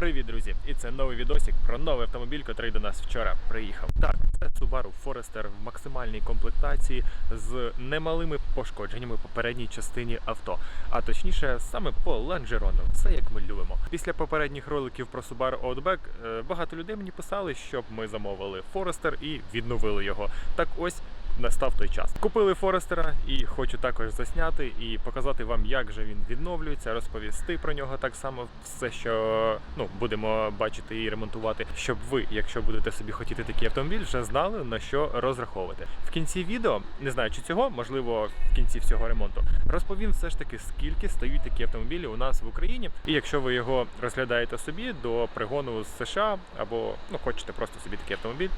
Привіт, друзі! І це новий відосик про новий автомобіль, який до нас вчора приїхав. Так, це Subaru Forester в максимальній комплектації з немалими пошкодженнями по передній частині авто. А точніше, саме по лонжерону. Все як ми любимо. Після попередніх роликів про Subaru Outback е, багато людей мені писали, щоб ми замовили Forester і відновили його. Так ось настав той час. Купили Форестера і хочу також засняти і показати вам, як же він відновлюється, розповісти про нього так само все, що ну будемо бачити і ремонтувати, щоб ви, якщо будете собі хотіти такий автомобіль, вже знали на що розраховувати. В кінці відео, не знаю чи цього, можливо, в кінці всього ремонту, розповім все ж таки, скільки стають такі автомобілі у нас в Україні. І якщо ви його розглядаєте собі до пригону з США або ну хочете просто собі такий автомобіль,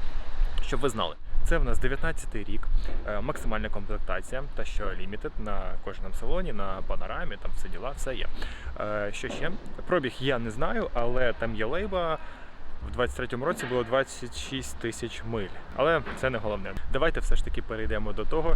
щоб ви знали. Це в нас 19 й рік, е, максимальна комплектація, та що лімітед на кожному салоні, на панорамі, там все діла, все є. Е, Що ще? Пробіг я не знаю, але там є лейба. В 23-му році було 26 тисяч миль. Але це не головне. Давайте все ж таки перейдемо до того,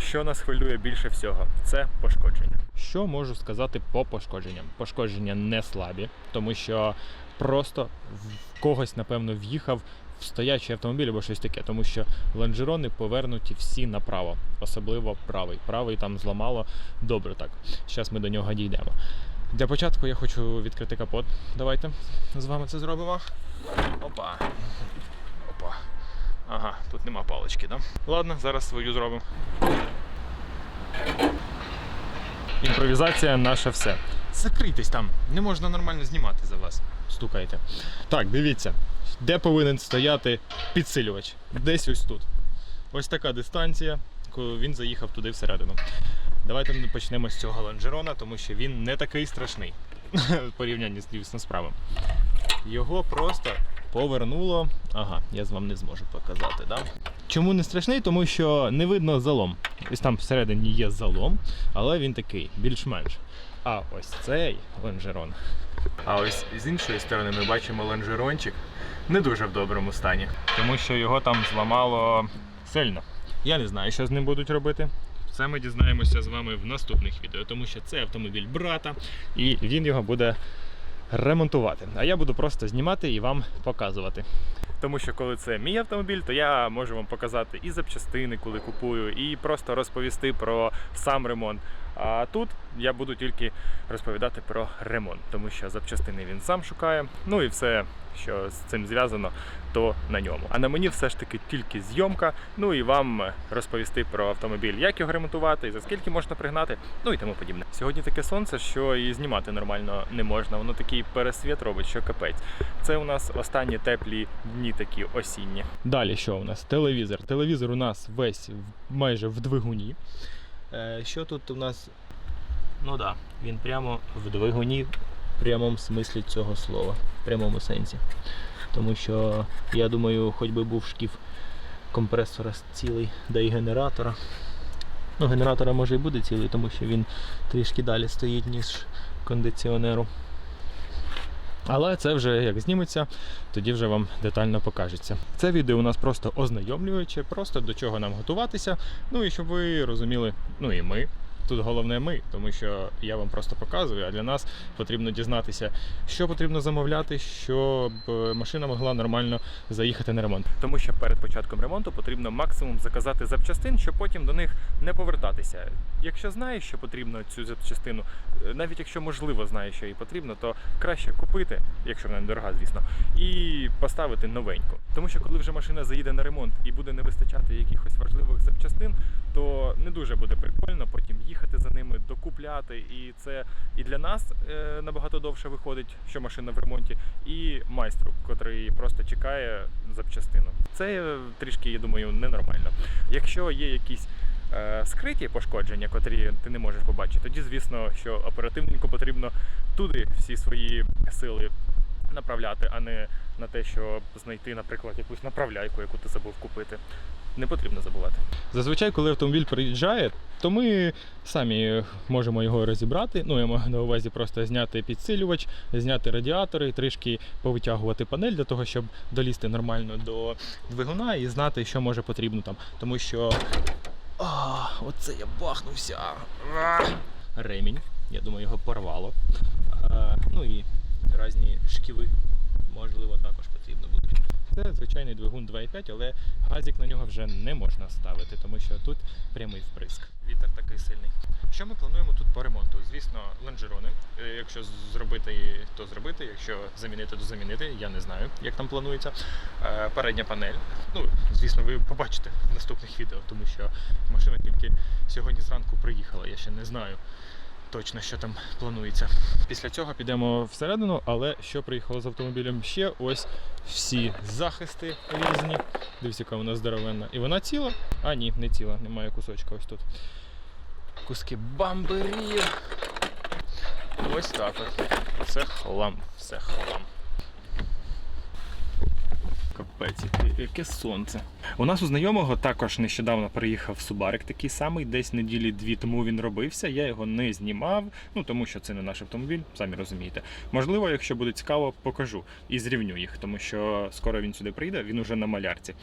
що нас хвилює більше всього. Це пошкодження. Що можу сказати по пошкодженням? Пошкодження не слабі, тому що просто в когось, напевно, в'їхав стоячий автомобіль або щось таке, тому що лонжерони повернуті всі направо, особливо правий. Правий там зламало добре так. Зараз ми до нього дійдемо. Для початку я хочу відкрити капот. Давайте з вами це зробимо. Опа. Опа. Ага, тут нема палички, да? Ладно, зараз свою зробимо. Імпровізація наше все. Закрийтесь там, не можна нормально знімати за вас. Стукайте. Так, дивіться, де повинен стояти підсилювач? Десь ось тут. Ось така дистанція, коли він заїхав туди всередину. Давайте почнемо з цього лонжерона, тому що він не такий страшний в порівнянні з звісно, з правим. Його просто повернуло. Ага, я з вам не зможу показати. Да? Чому не страшний? Тому що не видно залом. Ось там всередині є залом, але він такий, більш-менш. А ось цей лонжерон. А ось з іншої сторони ми бачимо лонжерончик не дуже в доброму стані, тому що його там зламало сильно. Я не знаю, що з ним будуть робити. Це ми дізнаємося з вами в наступних відео, тому що це автомобіль брата, і він його буде ремонтувати. А я буду просто знімати і вам показувати. Тому що коли це мій автомобіль, то я можу вам показати і запчастини, коли купую, і просто розповісти про сам ремонт. А тут я буду тільки розповідати про ремонт, тому що запчастини він сам шукає. Ну і все, що з цим зв'язано, то на ньому. А на мені все ж таки тільки зйомка. Ну і вам розповісти про автомобіль, як його ремонтувати, за скільки можна пригнати, ну і тому подібне. Сьогодні таке сонце, що і знімати нормально не можна. Воно такий пересвіт робить, що капець. Це у нас останні теплі дні такі осінні. Далі що у нас? Телевізор. Телевізор у нас весь майже в двигуні. Е, Що тут у нас? Ну так, да, він прямо в двигуні, прямому смислі цього слова, в прямому сенсі. Тому що, я думаю, хоч би був шкіф компресора цілий, да і генератора. Ну, генератора може і буде цілий, тому що він трішки далі стоїть, ніж кондиціонеру. Але це вже як зніметься, тоді вже вам детально покажеться. Це відео у нас просто ознайомлююче, просто до чого нам готуватися. Ну і щоб ви розуміли, ну і ми. Тут головне ми, тому що я вам просто показую, а для нас потрібно дізнатися, що потрібно замовляти, щоб е, машина могла нормально заїхати на ремонт. Тому що перед початком ремонту потрібно максимум заказати запчастин, щоб потім до них не повертатися. Якщо знаєш, що потрібно цю запчастину, е, навіть якщо можливо знаєш, що їй потрібно, то краще купити, якщо вона недорога, звісно, і поставити новеньку. Тому що коли вже машина заїде на ремонт і буде не вистачати якихось важливих запчастин, то не дуже буде прикольно потім їхати за ними, докупляти. І це і для нас е, набагато довше виходить, що машина в ремонті, і майстру, котрий просто чекає запчастину. Це е, трішки, я думаю, ненормально. Якщо є якісь е, скриті пошкодження, котрі ти не можеш побачити, тоді, звісно, що оперативнику потрібно туди всі свої сили направляти, а не на те, щоб знайти, наприклад, якусь направляйку, яку ти забув купити. Не потрібно забувати. Зазвичай, коли автомобіль приїжджає, то ми самі можемо його розібрати. Ну, я маю на увазі просто зняти підсилювач, зняти радіатори, трішки повитягувати панель для того, щоб долізти нормально до двигуна і знати, що може потрібно там. Тому що. А, оце я бахнувся. Ремінь. Я думаю, його порвало. Ну і різні шкіли, можливо, також потрібно буде. Це звичайний двигун 2.5, але газик на нього вже не можна ставити, тому що тут прямий вприск. Вітер такий сильний. Що ми плануємо тут по ремонту? Звісно, лонжерони. Якщо зробити, то зробити. Якщо замінити, то замінити. Я не знаю, як там планується. Е, Передня панель. Ну, звісно, ви побачите в наступних відео, тому що машина тільки сьогодні зранку приїхала. Я ще не знаю точно, що там планується. Після цього підемо всередину, але що приїхало з автомобілем ще? Ось всі захисти різні. Дивіться, яка вона здоровенна. І вона ціла? А, ні, не ціла, немає кусочка ось тут. Куски бамберів. Ось так от. Це хлам, все хлам. Капець, яке- сонце. У нас у знайомого також нещодавно приїхав Субарик такий самий, десь неділі дві тому він робився. Я його не знімав, ну тому що це не наш автомобіль, самі розумієте. Можливо, якщо буде цікаво, покажу і зрівню їх, тому що скоро він сюди прийде, він уже на малярці.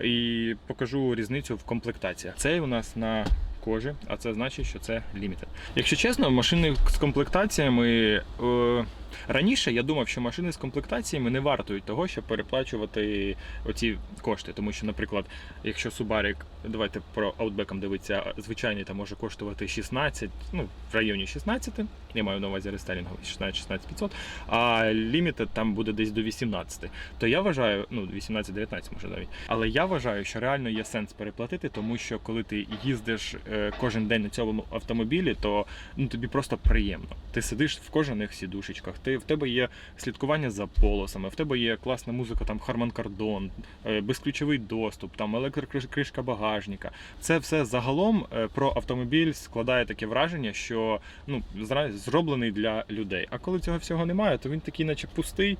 І покажу різницю в комплектаціях. Цей у нас на кожі, а це значить, що це лімітед. Якщо чесно, машини з комплектаціями. Е, Раніше я думав, що машини з комплектаціями не вартують того, щоб переплачувати оці кошти. Тому що, наприклад, якщо Subaru, давайте про Outback дивитися, звичайний там може коштувати 16, ну в районі 16, я маю на увазі рестайлінговий 16 500 а Limited там буде десь до 18. То я вважаю, ну 18-19 може навіть. Але я вважаю, що реально є сенс переплатити, тому що коли ти їздиш е, кожен день на цьому автомобілі, то ну тобі просто приємно. Ти сидиш в кожаних сідушечках, ти в тебе є слідкування за полосами, в тебе є класна музика, там Harman Kardon, е, безключовий доступ, там електрокришка багажника. Це все загалом е, про автомобіль складає таке враження, що ну зроблений для людей. А коли цього всього немає, то він такий, наче пустий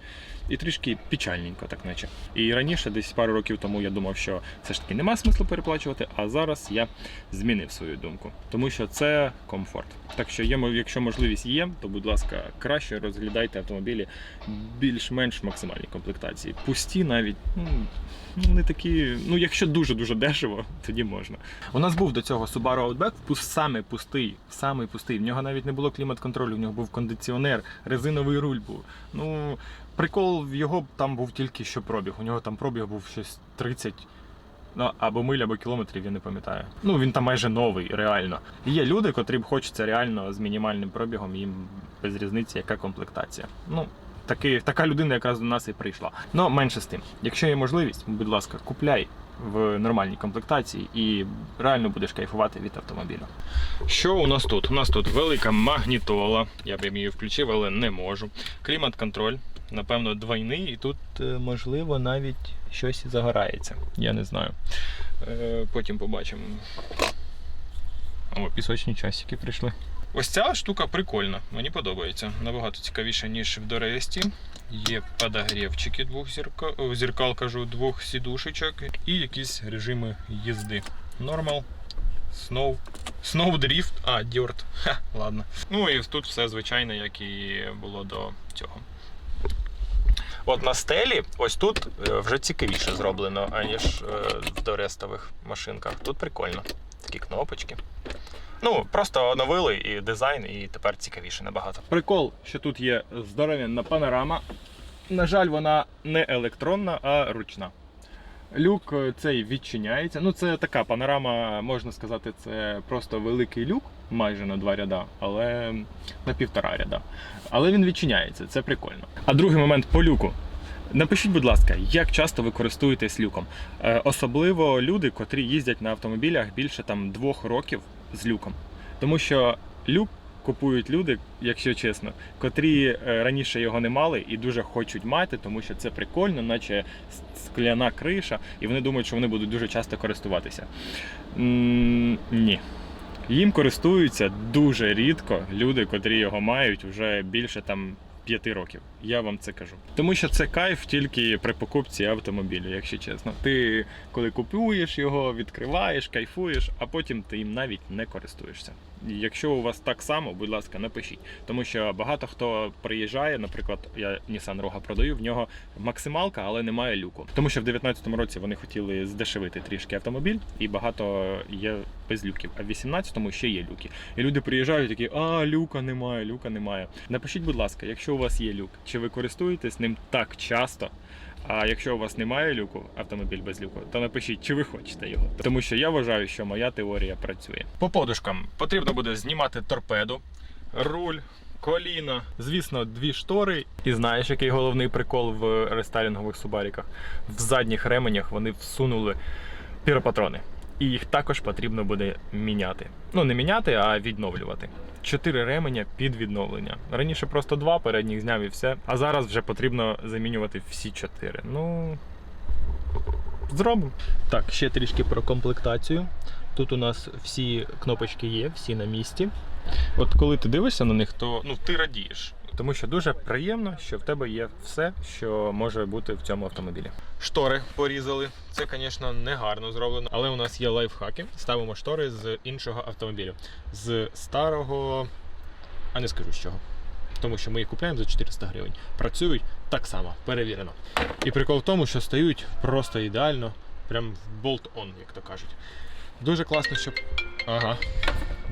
і трішки печальненько, так наче. І раніше, десь пару років тому, я думав, що все ж таки нема смислу переплачувати, а зараз я змінив свою думку, тому що це комфорт. Так що є, якщо можливість є, то будь ласка, краще розглядайте автомобілі більш-менш максимальній комплектації. Пусті навіть ну, ну, не такі. Ну, якщо дуже-дуже дешево, тоді можна. У нас був до цього Subaru Outback, саме пустий, самий пустий. В нього навіть не було клімат-контролю, в нього був кондиціонер, резиновий руль був. Ну, прикол в його там був тільки що пробіг. У нього там пробіг був щось 30 Ну, або миль, або кілометрів, я не пам'ятаю. Ну, він там майже новий, реально. Є люди, котрі б хочеться реально з мінімальним пробігом, їм без різниці, яка комплектація. Ну, таки, така людина якраз до нас і прийшла. Ну, менше з тим. Якщо є можливість, будь ласка, купляй в нормальній комплектації і реально будеш кайфувати від автомобіля. Що у нас тут? У нас тут велика магнітола. Я б її включив, але не можу. Клімат-контроль, напевно, двойний, і тут, е, можливо, навіть щось загорається. Я не знаю. Е, Потім побачимо. О, пісочні часики прийшли. Ось ця штука прикольна, мені подобається. Набагато цікавіше, ніж в Доресті. Є подогрівчики двох зеркал, о, зеркал кажу, двох сідушечок і якісь режими їзди. Нормал, Snow Drift, а, Dirt. Ха, ладно. Ну і тут все звичайне, як і було до цього. От на стелі, ось тут е, вже цікавіше зроблено, аніж е, в дорестових машинках. Тут прикольно. Такі кнопочки. Ну, просто оновили і дизайн, і тепер цікавіше набагато. Прикол, що тут є здоровенна панорама. На жаль, вона не електронна, а ручна. Люк е, цей відчиняється. Ну, це така панорама, можна сказати, це просто великий люк, майже на два ряда, але на півтора ряда. Але він відчиняється, це прикольно. А другий момент по люку. Напишіть, будь ласка, як часто ви користуєтесь люком. Е, особливо люди, котрі їздять на автомобілях більше там двох років з люком. Тому що люк купують люди, якщо чесно, котрі е, раніше його не мали і дуже хочуть мати, тому що це прикольно, наче скляна криша, і вони думають, що вони будуть дуже часто користуватися. Ні. Їм користуються дуже рідко люди, котрі його мають вже більше там. П'яти років, я вам це кажу. Тому що це кайф тільки при покупці автомобіля, якщо чесно. Ти коли купуєш його, відкриваєш, кайфуєш, а потім ти їм навіть не користуєшся. Якщо у вас так само, будь ласка, напишіть. Тому що багато хто приїжджає, наприклад, я Nissan Rogue продаю, в нього максималка, але немає люку. Тому що в 2019 році вони хотіли здешевити трішки автомобіль, і багато є без люків. А в 2018-му ще є люки. І люди приїжджають такі, а люка немає, люка немає. Напишіть, будь ласка, якщо у вас є люк, чи ви користуєтесь ним так часто. А якщо у вас немає люку, автомобіль без люку, то напишіть, чи ви хочете його. Тому що я вважаю, що моя теорія працює. По подушкам потрібно буде знімати торпеду, руль, коліна, звісно, дві штори. І знаєш, який головний прикол в рестайлінгових субаріках? В задніх ременях вони всунули піропатрони. І їх також потрібно буде міняти. Ну, не міняти, а відновлювати. Чотири ременя під відновлення. Раніше просто два, передніх зняв і все. А зараз вже потрібно замінювати всі чотири. Ну. Зробимо. Так, ще трішки про комплектацію. Тут у нас всі кнопочки є, всі на місці. От коли ти дивишся на них, то ну, ти радієш. Тому що дуже приємно, що в тебе є все, що може бути в цьому автомобілі. Штори порізали. Це, звісно, не гарно зроблено, але у нас є лайфхаки. Ставимо штори з іншого автомобілю. З старого, а не скажу з чого. Тому що ми їх купуємо за 400 гривень. Працюють так само, перевірено. І прикол в тому, що стають просто ідеально, прям в болт-он, як то кажуть. Дуже класно, щоб. Ага.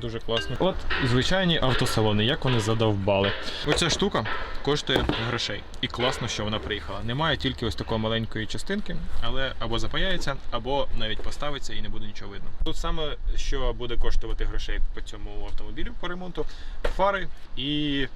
Дуже класно. От звичайні автосалони, як вони задовбали. Оця штука коштує грошей. І класно, що вона приїхала. Немає тільки ось такої маленької частинки, але або запаяється, або навіть поставиться і не буде нічого видно. Тут саме що буде коштувати грошей по цьому автомобілю по ремонту, фари і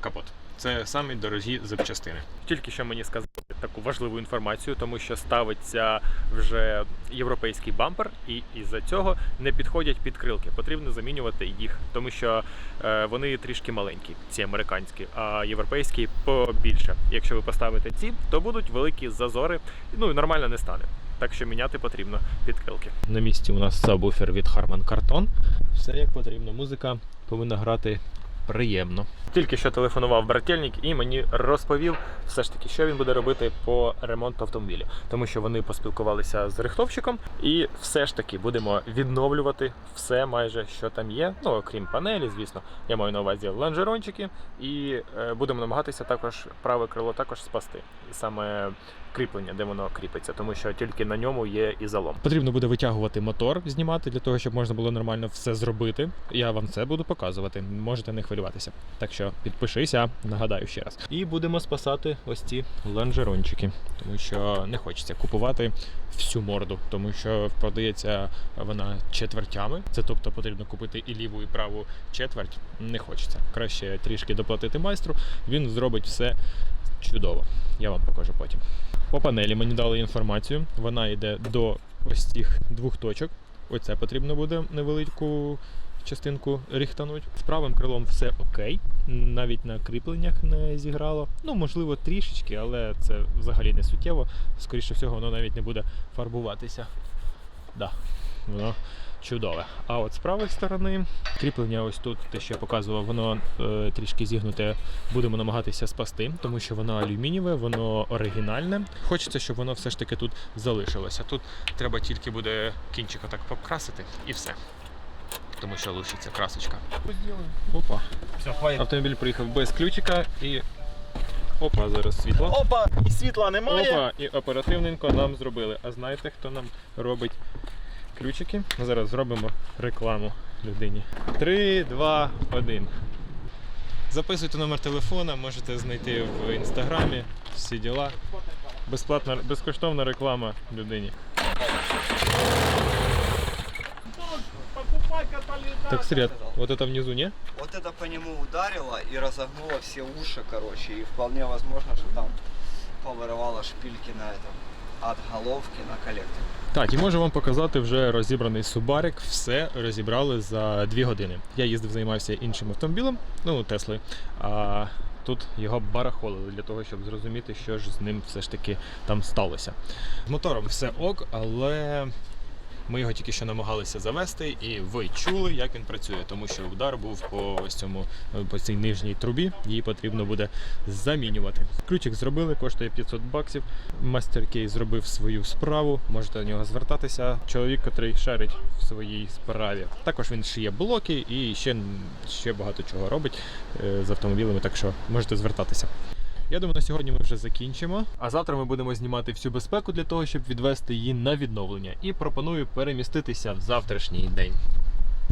капот. Це самі дорогі запчастини. Тільки що мені сказали таку важливу інформацію, тому що ставиться вже європейський бампер, і із-за цього не підходять підкрилки. Потрібно замінювати їх, тому що е, вони трішки маленькі, ці американські, а європейські побільше. Якщо ви поставите ці, то будуть великі зазори, ну і нормально не стане. Так що міняти потрібно підкрилки. На місці у нас сабвуфер від Harman Kardon. Все як потрібно. Музика повинна грати приємно. Тільки що телефонував брательник і мені розповів все ж таки, що він буде робити по ремонту автомобіля, тому що вони поспілкувалися з рихтовщиком, і все ж таки будемо відновлювати все майже, що там є. Ну окрім панелі, звісно, я маю на увазі лонжерончики, і е, будемо намагатися також праве крило також спасти, саме кріплення, де воно кріпиться, тому що тільки на ньому є і залом. Потрібно буде витягувати мотор, знімати для того, щоб можна було нормально все зробити. Я вам це буду показувати. Можете не хвилюватися. Так що підпишися, нагадаю ще раз. І будемо спасати ось ці лонжерончики, тому що не хочеться купувати всю морду, тому що продається вона четвертями. Це тобто потрібно купити і ліву, і праву четверть. Не хочеться. Краще трішки доплатити майстру. Він зробить все чудово. Я вам покажу потім. По панелі мені дали інформацію. Вона йде до ось цих двох точок. Оце потрібно буде невелику частинку ріхтануть. З правим крилом все окей. Навіть на кріпленнях не зіграло. Ну, можливо, трішечки, але це взагалі не суттєво. Скоріше всього, воно навіть не буде фарбуватися. Да, воно чудове. А от з правої сторони кріплення ось тут, те, що я показував, воно е, трішки зігнуте. Будемо намагатися спасти, тому що воно алюмінієве, воно оригінальне. Хочеться, щоб воно все ж таки тут залишилося. Тут треба тільки буде кінчик отак покрасити і все. Тому що лишиться красочка. Опа. Все, хватит. Автомобіль приїхав без ключика і. Опа, зараз світло. Опа! І світла немає. Опа, і оперативненько нам зробили. А знаєте, хто нам робить ключики? Ми зараз зробимо рекламу людині. 3, 2, 1. Записуйте номер телефона, можете знайти в інстаграмі, всі діла. Безплатна, безкоштовна реклама людині. Покупай катализатор. Так, Сред, вот это внизу, не? Вот это по нему ударило и разогнуло все уши, короче. И вполне возможно, что там повырывало шпильки на этом от головки на колектор. Так, і можу вам показати вже розібраний Субарик. Все розібрали за 2 години. Я їздив, займався іншим автомобілем, ну Теслою. А тут його барахолили для того, щоб зрозуміти, що ж з ним все ж таки там сталося. З мотором все ок, але ми його тільки що намагалися завести, і ви чули, як він працює, тому що удар був по ось цьому по цій нижній трубі. Її потрібно буде замінювати. Ключик зробили, коштує 500 баксів. Мастер Кей зробив свою справу. Можете до нього звертатися. Чоловік, який шарить в своїй справі. Також він шиє блоки і ще, ще багато чого робить е, з автомобілями, так що можете звертатися. Я думаю, на сьогодні ми вже закінчимо. А завтра ми будемо знімати всю безпеку для того, щоб відвести її на відновлення. І пропоную переміститися в завтрашній день.